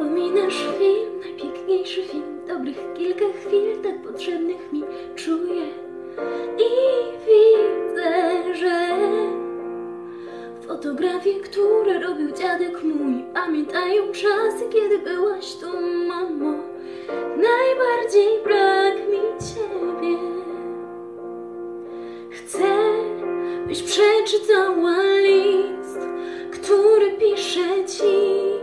Ominasz film, najpiękniejszy film Dobrych kilka chwil, tak potrzebnych mi czuję. I widzę, że Fotografie, które robił dziadek mój Pamiętają czasy, kiedy byłaś tu, mamo. Najbardziej brak mi ciebie. Chcę, byś przeczytała list Który pisze ci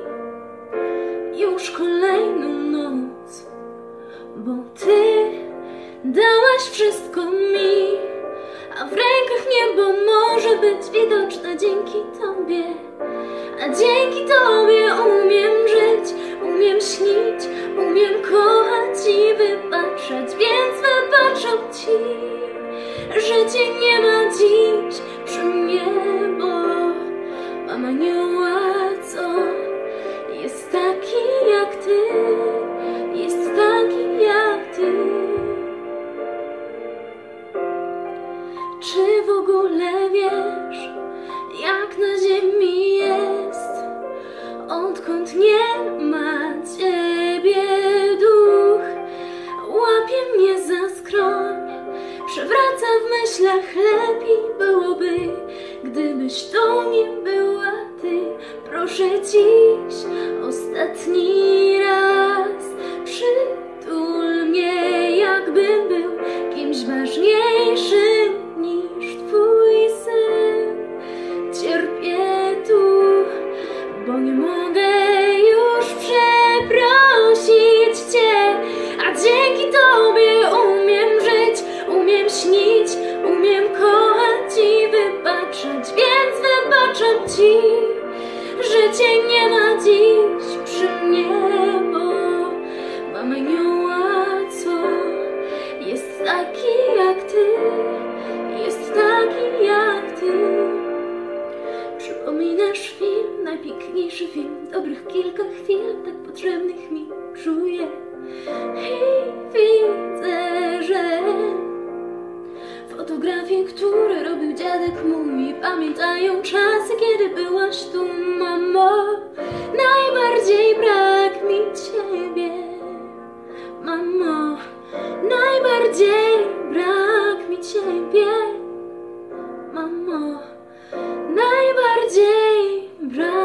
już kolejną noc, bo ty dałaś wszystko mi, a w rękach niebo może być widoczne dzięki tobie, a dzięki tobie Czy w ogóle wiesz, jak na ziemi jest, odkąd nie ma ciebie duch? Łapie mnie za skroń, przewraca w myślach, lepiej byłoby, gdybyś to nie była ty. Proszę dziś, taki jak ty, jest taki jak ty. Przypominasz film, najpiękniejszy film, dobrych kilka chwil, tak potrzebnych mi czuję. I widzę, że fotografie, które robił dziadek mój, pamiętają czasy, kiedy byłaś tu, mamo. dzień brak mi ciebie, mamo, najbardziej brak.